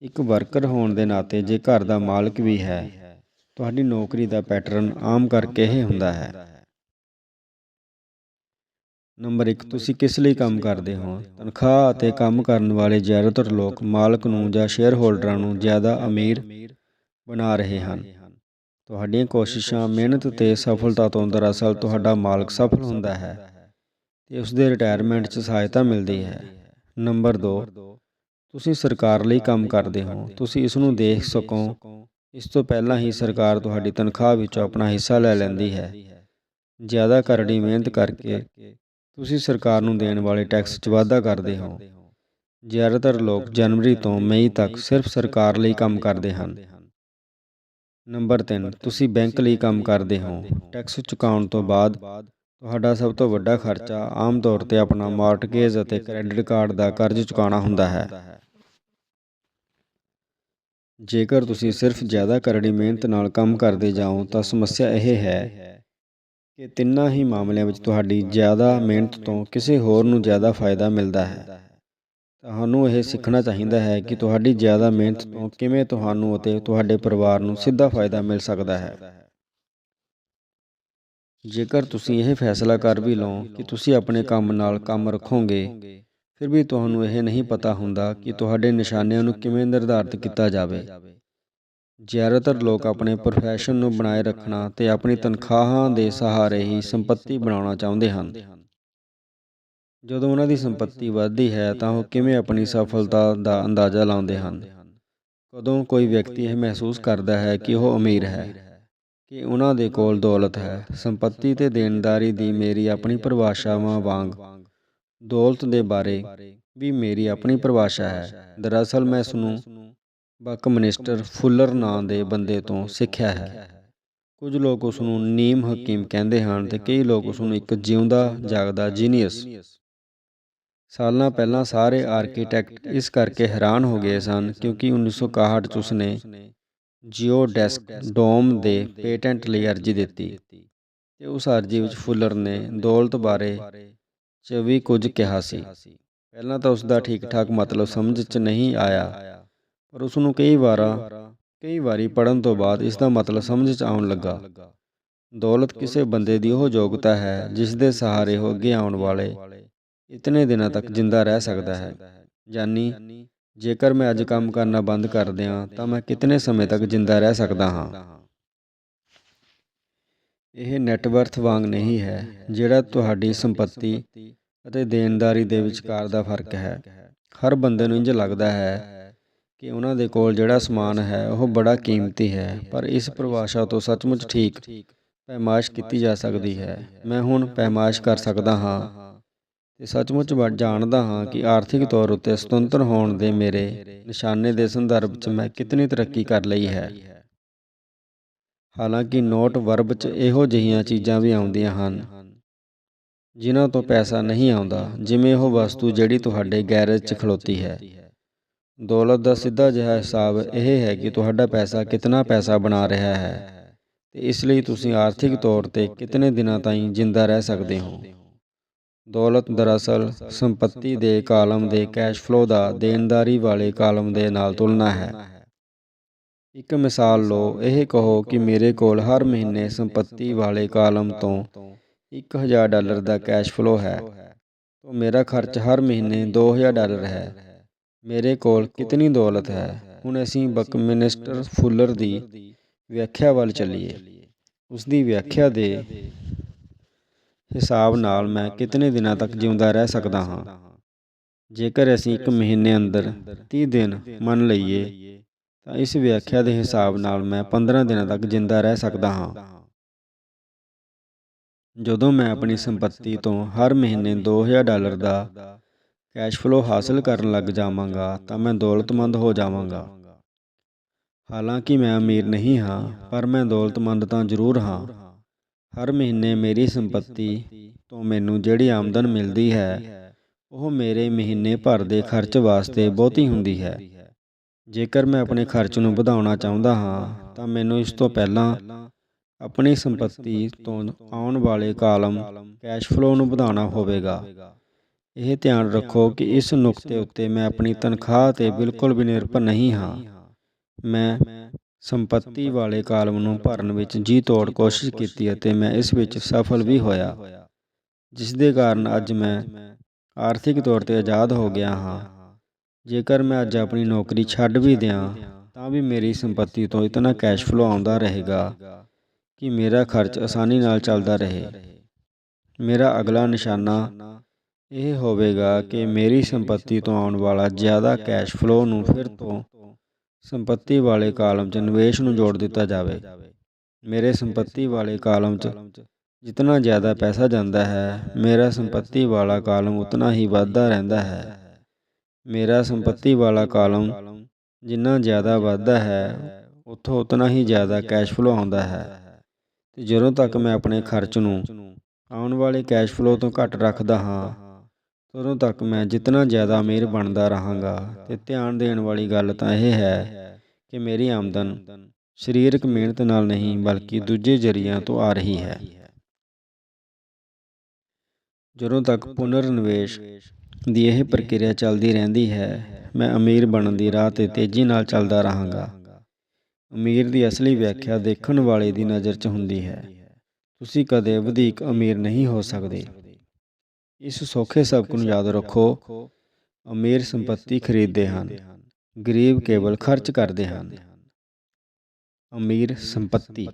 ਇੱਕ ਵਰਕਰ ਹੋਣ ਦੇ ਨਾਤੇ ਜੇ ਘਰ ਦਾ ਮਾਲਕ ਵੀ ਹੈ ਤੁਹਾਡੀ ਨੌਕਰੀ ਦਾ ਪੈਟਰਨ ਆਮ ਕਰਕੇ ਇਹ ਹੁੰਦਾ ਹੈ। ਨੰਬਰ 1 ਤੁਸੀਂ ਕਿਸ ਲਈ ਕੰਮ ਕਰਦੇ ਹੋ? ਤਨਖਾਹ ਅਤੇ ਕੰਮ ਕਰਨ ਵਾਲੇ ਜ਼ਿਆਦਾਤਰ ਲੋਕ ਮਾਲਕ ਨੂੰ ਜਾਂ ਸ਼ੇਅਰ ਹੋਲਡਰਾਂ ਨੂੰ ਜ਼ਿਆਦਾ ਅਮੀਰ ਬਣਾ ਰਹੇ ਹਨ। ਤੁਹਾਡੀਆਂ ਕੋਸ਼ਿਸ਼ਾਂ ਮਿਹਨਤ ਤੇ ਸਫਲਤਾ ਤੋਂ ਦਰਅਸਲ ਤੁਹਾਡਾ ਮਾਲਕ ਸਫਲ ਹੁੰਦਾ ਹੈ ਤੇ ਉਸ ਦੇ ਰਿਟਾਇਰਮੈਂਟ 'ਚ ਸਹਾਇਤਾ ਮਿਲਦੀ ਹੈ। ਨੰਬਰ 2 ਤੁਸੀਂ ਸਰਕਾਰ ਲਈ ਕੰਮ ਕਰਦੇ ਹੋ। ਤੁਸੀਂ ਇਸ ਨੂੰ ਦੇਖ ਸਕੋ ਇਸ ਤੋਂ ਪਹਿਲਾਂ ਹੀ ਸਰਕਾਰ ਤੁਹਾਡੀ ਤਨਖਾਹ ਵਿੱਚੋਂ ਆਪਣਾ ਹਿੱਸਾ ਲੈ ਲੈਂਦੀ ਹੈ। ਜ਼ਿਆਦਾ ਕਰੜੀ ਮਿਹਨਤ ਕਰਕੇ ਤੁਸੀਂ ਸਰਕਾਰ ਨੂੰ ਦੇਣ ਵਾਲੇ ਟੈਕਸ 'ਚ ਵਾਧਾ ਕਰਦੇ ਹੋ। ਜ਼ਿਆਦਾਤਰ ਲੋਕ ਜਨਵਰੀ ਤੋਂ ਮਈ ਤੱਕ ਸਿਰਫ ਸਰਕਾਰ ਲਈ ਕੰਮ ਕਰਦੇ ਹਨ। ਨੰਬਰ 3 ਤੁਸੀਂ ਬੈਂਕ ਲਈ ਕੰਮ ਕਰਦੇ ਹੋ। ਟੈਕਸ ਚੁਕਾਉਣ ਤੋਂ ਬਾਅਦ ਤੁਹਾਡਾ ਸਭ ਤੋਂ ਵੱਡਾ ਖਰਚਾ ਆਮ ਤੌਰ ਤੇ ਆਪਣਾ ਮਾਰਟਗੇਜ ਅਤੇ ਕ੍ਰੈਡਿਟ ਕਾਰਡ ਦਾ ਕਰਜ਼ ਚੁਕਾਉਣਾ ਹੁੰਦਾ ਹੈ। ਜੇਕਰ ਤੁਸੀਂ ਸਿਰਫ ਜ਼ਿਆਦਾ ਕਰੜੀ ਮਿਹਨਤ ਨਾਲ ਕੰਮ ਕਰਦੇ ਜਾਓ, ਤਾਂ ਸਮੱਸਿਆ ਇਹ ਹੈ ਕਿ ਤਿੰਨਾਂ ਹੀ ਮਾਮਲਿਆਂ ਵਿੱਚ ਤੁਹਾਡੀ ਜ਼ਿਆਦਾ ਮਿਹਨਤ ਤੋਂ ਕਿਸੇ ਹੋਰ ਨੂੰ ਜ਼ਿਆਦਾ ਫਾਇਦਾ ਮਿਲਦਾ ਹੈ। ਤੁਹਾਨੂੰ ਇਹ ਸਿੱਖਣਾ ਚਾਹੀਦਾ ਹੈ ਕਿ ਤੁਹਾਡੀ ਜ਼ਿਆਦਾ ਮਿਹਨਤ ਤੋਂ ਕਿਵੇਂ ਤੁਹਾਨੂੰ ਅਤੇ ਤੁਹਾਡੇ ਪਰਿਵਾਰ ਨੂੰ ਸਿੱਧਾ ਫਾਇਦਾ ਮਿਲ ਸਕਦਾ ਹੈ। ਜੇਕਰ ਤੁਸੀਂ ਇਹ ਫੈਸਲਾ ਕਰ ਵੀ ਲਓ ਕਿ ਤੁਸੀਂ ਆਪਣੇ ਕੰਮ ਨਾਲ ਕੰਮ ਰੱਖੋਗੇ ਫਿਰ ਵੀ ਤੁਹਾਨੂੰ ਇਹ ਨਹੀਂ ਪਤਾ ਹੁੰਦਾ ਕਿ ਤੁਹਾਡੇ ਨਿਸ਼ਾਨਿਆਂ ਨੂੰ ਕਿਵੇਂ ਨਿਰਧਾਰਤ ਕੀਤਾ ਜਾਵੇ। ਜ਼ਿਆਦਾਤਰ ਲੋਕ ਆਪਣੇ ਪ੍ਰੋਫੈਸ਼ਨ ਨੂੰ ਬਣਾਏ ਰੱਖਣਾ ਤੇ ਆਪਣੀ ਤਨਖਾਹਾਂ ਦੇ ਸਹਾਰੇ ਹੀ ਸੰਪਤੀ ਬਣਾਉਣਾ ਚਾਹੁੰਦੇ ਹਨ। ਜਦੋਂ ਉਹਨਾਂ ਦੀ ਸੰਪਤੀ ਵੱਧਦੀ ਹੈ ਤਾਂ ਉਹ ਕਿਵੇਂ ਆਪਣੀ ਸਫਲਤਾ ਦਾ ਅੰਦਾਜ਼ਾ ਲਾਉਂਦੇ ਹਨ? ਕਦੋਂ ਕੋਈ ਵਿਅਕਤੀ ਇਹ ਮਹਿਸੂਸ ਕਰਦਾ ਹੈ ਕਿ ਉਹ ਅਮੀਰ ਹੈ? ਕਿ ਉਹਨਾਂ ਦੇ ਕੋਲ ਦੌਲਤ ਹੈ? ਸੰਪਤੀ ਤੇ ਦੇਣਦਾਰੀ ਦੀ ਮੇਰੀ ਆਪਣੀ ਪਰਿਭਾਸ਼ਾਵਾਂ ਵਾਂਗ ਦੌਲਤ ਦੇ ਬਾਰੇ ਵੀ ਮੇਰੀ ਆਪਣੀ ਪਰਿਭਾਸ਼ਾ ਹੈ। ਦਰਅਸਲ ਮੈਂ ਇਸ ਨੂੰ ਬਕ ਮਿਨਿਸਟਰ ਫੁੱਲਰ ਨਾਂ ਦੇ ਬੰਦੇ ਤੋਂ ਸਿੱਖਿਆ ਹੈ। ਕੁਝ ਲੋਕ ਉਸ ਨੂੰ ਨੀਮ ਹਕੀਮ ਕਹਿੰਦੇ ਹਨ ਤੇ ਕਈ ਲੋਕ ਉਸ ਨੂੰ ਇੱਕ ਜਿਉਂਦਾ, ਜਾਗਦਾ ਜੀਨੀਅਸ। ਸਾਲਾਂ ਪਹਿਲਾਂ ਸਾਰੇ ਆਰਕੀਟੈਕਟ ਇਸ ਕਰਕੇ ਹੈਰਾਨ ਹੋ ਗਏ ਸਨ ਕਿਉਂਕਿ 1961 ਚ ਉਸਨੇ ਜੀਓਡੈਸਕ ਡੋਮ ਦੇ ਪੇਟੈਂਟ ਲਈ ਅਰਜ਼ੀ ਦਿੱਤੀ ਤੇ ਉਸ ਅਰਜ਼ੀ ਵਿੱਚ ਫੁੱਲਰ ਨੇ ਦੌਲਤ ਬਾਰੇ ਚ ਵੀ ਕੁਝ ਕਿਹਾ ਸੀ। ਪਹਿਲਾਂ ਤਾਂ ਉਸ ਦਾ ਠੀਕ ਠਾਕ ਮਤਲਬ ਸਮਝ ਚ ਨਹੀਂ ਆਇਆ, ਪਰ ਉਸ ਨੂੰ ਕਈ ਵਾਰਾਂ, ਕਈ ਵਾਰੀ ਪੜਨ ਤੋਂ ਬਾਅਦ ਇਸ ਦਾ ਮਤਲਬ ਸਮਝ ਚ ਆਉਣ ਲੱਗਾ। ਦੌਲਤ ਕਿਸੇ ਬੰਦੇ ਦੀ ਉਹ ਯੋਗਤਾ ਹੈ ਜਿਸ ਦੇ ਸਹਾਰੇ ਉਹ ਅੱਗੇ ਆਉਣ ਵਾਲੇ ਇਤਨੇ ਦਿਨਾਂ ਤੱਕ ਜਿੰਦਾ ਰਹਿ ਸਕਦਾ ਹੈ। ਯਾਨੀ, ਜੇਕਰ ਮੈਂ ਅੱਜ ਕੰਮ ਕਰਨਾ ਬੰਦ ਕਰ ਦਿਆਂ ਤਾਂ ਮੈਂ ਕਿਤਨੇ ਸਮੇਂ ਤੱਕ ਜਿੰਦਾ ਰਹਿ ਸਕਦਾ ਹਾਂ। ਇਹ ਨੈਟਵਰਥ ਵਾਂਗ ਨਹੀਂ ਹੈ, ਜਿਹੜਾ ਤੁਹਾਡੀ ਸੰਪਤੀ ਅਤੇ ਦੇਣਦਾਰੀ ਦੇ ਵਿਚਕਾਰ ਦਾ ਫ਼ਰਕ ਹੈ। ਹਰ ਬੰਦੇ ਨੂੰ ਇੰਜ ਲੱਗਦਾ ਹੈ ਕਿ ਉਹਨਾਂ ਦੇ ਕੋਲ ਜਿਹੜਾ ਸਮਾਨ ਹੈ, ਉਹ ਬੜਾ ਕੀਮਤੀ ਹੈ, ਪਰ ਇਸ ਪਰਿਭਾਸ਼ਾ ਤੋਂ ਸੱਚਮੁੱਚ ਠੀਕ ਪੈਮਾਇਸ਼ ਕੀਤੀ ਜਾ ਸਕਦੀ ਹੈ। ਮੈਂ ਹੁਣ ਪੈਮਾਇਸ਼ ਕਰ ਸਕਦਾ ਹਾਂ ਤੇ ਸੱਚਮੁੱਚ ਜਾਣਦਾ ਹਾਂ ਕਿ ਆਰਥਿਕ ਤੌਰ ਉੱਤੇ ਸੁਤੰਤਰ ਹੋਣ ਦੇ ਮੇਰੇ ਨਿਸ਼ਾਨੇ ਦੇ ਸੰਦਰਭ 'ਚ ਮੈਂ ਕਿਤਨੀ ਤਰੱਕੀ ਕਰ ਲਈ ਹੈ। ਹਾਲਾਂਕਿ ਨੋਟ ਵਰਬ 'ਚ ਇਹੋ ਜਿਹੀਆਂ ਚੀਜ਼ਾਂ ਵੀ ਆਉਂਦੀਆਂ ਹਨ। ਜਿਨ੍ਹਾਂ ਤੋਂ ਪੈਸਾ ਨਹੀਂ ਆਉਂਦਾ, ਜਿਵੇਂ ਉਹ ਵਸਤੂ ਜਿਹੜੀ ਤੁਹਾਡੇ ਗੈਰੇਜ 'ਚ ਖਲੋਤੀ ਹੈ। ਦੌਲਤ ਦਾ ਸਿੱਧਾ ਜਿਹਾ ਹਿਸਾਬ ਇਹ ਹੈ ਕਿ ਤੁਹਾਡਾ ਪੈਸਾ ਕਿੰਨਾ ਪੈਸਾ ਬਣਾ ਰਿਹਾ ਹੈ ਤੇ ਇਸ ਲਈ ਤੁਸੀਂ ਆਰਥਿਕ ਤੌਰ ਤੇ ਕਿਤਨੇ ਦਿਨਾਂ ਤਾਈਂ ਜਿੰਦਾ ਰਹਿ ਸਕਦੇ ਹੋ। ਦੌਲਤ ਦਰਅਸਲ ਸੰਪਤੀ ਦੇ ਕਾਲਮ ਦੇ ਕੈਸ਼ ਫਲੋ ਦਾ ਦੇਣਦਾਰੀ ਵਾਲੇ ਕਾਲਮ ਦੇ ਨਾਲ ਤੁਲਨਾ ਹੈ। ਇੱਕ ਮਿਸਾਲ ਲਓ, ਇਹ ਕਹੋ ਕਿ ਮੇਰੇ ਕੋਲ ਹਰ ਮਹੀਨੇ ਸੰਪਤੀ ਵਾਲੇ ਕਾਲਮ ਤੋਂ 1000 ਡਾਲਰ ਦਾ ਕੈਸ਼ ਫਲੋ ਹੈ। ਤਾਂ ਮੇਰਾ ਖਰਚ ਹਰ ਮਹੀਨੇ 2000 ਡਾਲਰ ਹੈ। ਮੇਰੇ ਕੋਲ ਕਿਤਨੀ ਦੌਲਤ ਹੈ? ਹੁਣ ਅਸੀਂ ਬਕਮਿਨਿਸਟਰ ਫੁੱਲਰ ਦੀ ਵਿਆਖਿਆ ਵੱਲ ਚੱਲੀਏ। ਉਸ ਦੀ ਵਿਆਖਿਆ ਦੇ ਹਿਸਾਬ ਨਾਲ ਮੈਂ ਕਿਤਨੇ ਦਿਨਾਂ ਤੱਕ ਜਿਉਂਦਾ ਰਹਿ ਸਕਦਾ ਹਾਂ? ਜੇਕਰ ਅਸੀਂ ਇੱਕ ਮਹੀਨੇ ਅੰਦਰ 30 ਦਿਨ ਮੰਨ ਲਈਏ ਤਾਂ ਇਸ ਵਿਆਖਿਆ ਦੇ ਹਿਸਾਬ ਨਾਲ ਮੈਂ 15 ਦਿਨਾਂ ਤੱਕ ਜਿੰਦਾ ਰਹਿ ਸਕਦਾ ਹਾਂ। ਜਦੋਂ ਮੈਂ ਆਪਣੀ ਸੰਪਤੀ ਤੋਂ ਹਰ ਮਹੀਨੇ 2000 ਡਾਲਰ ਦਾ ਕੈਸ਼ ਫਲੋ ਹਾਸਲ ਕਰਨ ਲੱਗ ਜਾਵਾਂਗਾ, ਤਾਂ ਮੈਂ ਦੌਲਤਮੰਦ ਹੋ ਜਾਵਾਂਗਾ। ਹਾਲਾਂਕਿ ਮੈਂ ਅਮੀਰ ਨਹੀਂ ਹਾਂ, ਪਰ ਮੈਂ ਦੌਲਤਮੰਦ ਤਾਂ ਜ਼ਰੂਰ ਹਾਂ। ਹਰ ਮਹੀਨੇ ਮੇਰੀ ਸੰਪਤੀ ਤੋਂ ਮੈਨੂੰ ਜਿਹੜੀ ਆਮਦਨ ਮਿਲਦੀ ਹੈ, ਉਹ ਮੇਰੇ ਮਹੀਨੇ ਭਰ ਦੇ ਖਰਚ ਵਾਸਤੇ ਬਹੁਤੀ ਹੁੰਦੀ ਹੈ। ਜੇਕਰ ਮੈਂ ਆਪਣੇ ਖਰਚ ਨੂੰ ਵਧਾਉਣਾ ਚਾਹੁੰਦਾ ਹਾਂ ਤਾਂ ਮੈਨੂੰ ਇਸ ਤੋਂ ਪਹਿਲਾਂ ਆਪਣੀ ਸੰਪਤੀ ਤੋਂ ਆਉਣ ਵਾਲੇ ਕਾਲਮ ਕੈਸ਼ ਫਲੋ ਨੂੰ ਵਧਾਉਣਾ ਹੋਵੇਗਾ। ਇਹ ਧਿਆਨ ਰੱਖੋ ਕਿ ਇਸ ਨੁਕਤੇ ਉੱਤੇ ਮੈਂ ਆਪਣੀ ਤਨਖਾਹ ਤੇ ਬਿਲਕੁਲ ਵੀ ਨਿਰਭਰ ਨਹੀਂ ਹਾਂ। ਮੈਂ ਸੰਪਤੀ ਵਾਲੇ ਕਾਲਮ ਨੂੰ ਭਰਨ ਵਿੱਚ ਜੀ ਤੋੜ ਕੋਸ਼ਿਸ਼ ਕੀਤੀ ਅਤੇ ਮੈਂ ਇਸ ਵਿੱਚ ਸਫਲ ਵੀ ਹੋਇਆ। ਜਿਸ ਦੇ ਕਾਰਨ ਅੱਜ ਮੈਂ ਆਰਥਿਕ ਤੌਰ ਤੇ ਆਜ਼ਾਦ ਹੋ ਗਿਆ ਹਾਂ। ਜੇਕਰ ਮੈਂ ਅੱਜ ਆਪਣੀ ਨੌਕਰੀ ਛੱਡ ਵੀ ਦਿਆਂ, ਤਾਂ ਵੀ ਮੇਰੀ ਸੰਪਤੀ ਤੋਂ ਇਤਨਾ ਕੈਸ਼ ਫਲੋ ਆਉਂਦਾ ਰਹੇਗਾ ਕਿ ਮੇਰਾ ਖਰਚ ਆਸਾਨੀ ਨਾਲ ਚੱਲਦਾ ਰਹੇ। ਮੇਰਾ ਅਗਲਾ ਨਿਸ਼ਾਨਾ ਇਹ ਹੋਵੇਗਾ ਕਿ ਮੇਰੀ ਸੰਪਤੀ ਤੋਂ ਆਉਣ ਵਾਲਾ ਜ਼ਿਆਦਾ ਕੈਸ਼ ਫਲੋ ਨੂੰ ਫਿਰ ਤੋਂ ਸੰਪਤੀ ਵਾਲੇ ਕਾਲਮ 'ਚ ਨਿਵੇਸ਼ ਨੂੰ ਜੋੜ ਦਿੱਤਾ ਜਾਵੇ। ਮੇਰੇ ਸੰਪਤੀ ਵਾਲੇ ਕਾਲਮ 'ਚ ਜਿੰਨਾ ਜ਼ਿਆਦਾ ਪੈਸਾ ਜਾਂਦਾ ਹੈ, ਮੇਰਾ ਸੰਪਤੀ ਵਾਲਾ ਕਾਲਮ ਉਤਨਾ ਹੀ ਵੱਧਦਾ ਰਹਿੰਦਾ ਹੈ। ਮੇਰਾ ਸੰਪਤੀ ਵਾਲਾ ਕਾਲਮ ਜਿੰਨਾ ਜ਼ਿਆਦਾ ਵੱਧਦਾ ਹੈ ਉੱਥੋਂ ਉਤਨਾ ਹੀ ਜ਼ਿਆਦਾ ਕੈਸ਼ ਫਲੋ ਆਉਂਦਾ ਹੈ। ਤੇ ਜਦੋਂ ਤੱਕ ਮੈਂ ਆਪਣੇ ਖਰਚ ਨੂੰ ਆਉਣ ਵਾਲੇ ਕੈਸ਼ ਫਲੋ ਤੋਂ ਘੱਟ ਰੱਖਦਾ ਹਾਂ ਉਦੋਂ ਤੱਕ ਮੈਂ ਜਿੰਨਾ ਜ਼ਿਆਦਾ ਅਮੀਰ ਬਣਦਾ ਰਹਾਂਗਾ ਤੇ ਧਿਆਨ ਦੇਣ ਵਾਲੀ ਗੱਲ ਤਾਂ ਇਹ ਹੈ ਕਿ ਮੇਰੀ ਆਮਦਨ ਸਰੀਰਕ ਮਿਹਨਤ ਨਾਲ ਨਹੀਂ ਬਲਕਿ ਦੂਜੇ ਜ਼ਰੀਆਂ ਤੋਂ ਆ ਰਹੀ ਹੈ। ਜਦੋਂ ਤੱਕ ਪੁਨਰ ਨਿਵੇਸ਼ ਦੀ ਇਹ ਪ੍ਰਕਿਰਿਆ ਚੱਲਦੀ ਰਹਿੰਦੀ ਹੈ। ਮੈਂ ਅਮੀਰ ਬਣਨ ਦੀ ਰਾਹ ਤੇ ਤੇਜ਼ੀ ਨਾਲ ਚੱਲਦਾ ਰਹਾਂਗਾ। ਅਮੀਰ ਦੀ ਅਸਲੀ ਵਿਆਖਿਆ ਦੇਖਣ ਵਾਲੇ ਦੀ ਨਜ਼ਰ 'ਚ ਹੁੰਦੀ ਹੈ। ਤੁਸੀਂ ਕਦੇ ਵਧੇਕ ਅਮੀਰ ਨਹੀਂ ਹੋ ਸਕਦੇ। ਇਸ ਸੌਖੇ ਸਬਕ ਨੂੰ ਯਾਦ ਰੱਖੋ, ਅਮੀਰ ਸੰਪਤੀ ਖਰੀਦਦੇ ਹਨ, ਗਰੀਬ ਕੇਵਲ ਖਰਚ ਕਰਦੇ ਹਨ। ਅਮੀਰ ਸੰਪਤੀ,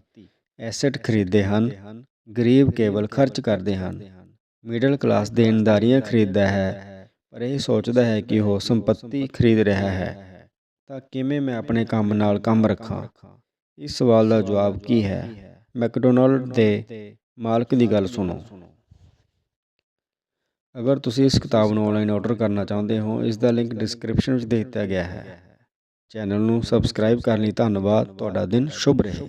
ਐਸੈਟ ਖਰੀਦਦੇ ਹਨ, ਗਰੀਬ ਕੇਵਲ ਖਰਚ ਕਰਦੇ ਹਨ। ਮਿਡਲ ਕਲਾਸ ਦੇਣਦਾਰੀਆਂ ਖਰੀਦਦਾ ਹੈ। ਪਰ ਇਹ ਸੋਚਦਾ ਹੈ ਕਿ ਉਹ ਸੰਪਤੀ ਖਰੀਦ ਰਿਹਾ ਹੈ। ਤਾਂ ਕਿਵੇਂ ਮੈਂ ਆਪਣੇ ਕੰਮ ਨਾਲ ਕੰਮ ਰੱਖਾਂ? ਇਸ ਸਵਾਲ ਦਾ ਜਵਾਬ ਕੀ ਹੈ? ਮੈਕਡੋਨਲਡ ਦੇ ਮਾਲਕ ਦੀ ਗੱਲ ਸੁਣੋ। ਅਗਰ ਤੁਸੀਂ ਇਸ ਕਿਤਾਬ ਨੂੰ ਆਨਲਾਈਨ ਆਰਡਰ ਕਰਨਾ ਚਾਹੁੰਦੇ ਹੋ, ਇਸ ਦਾ ਲਿੰਕ ਡਿਸਕ੍ਰਿਪਸ਼ਨ ਵਿੱਚ ਦੇ ਦਿੱਤਾ ਗਿਆ ਹੈ। ਚੈਨਲ ਨੂੰ ਸਬਸਕ੍ਰਾਈਬ ਕਰਨ ਲਈ ਧੰਨਵਾਦ। ਤੁਹਾਡਾ ਦਿਨ ਸ਼ੁਭ ਰਹੇ।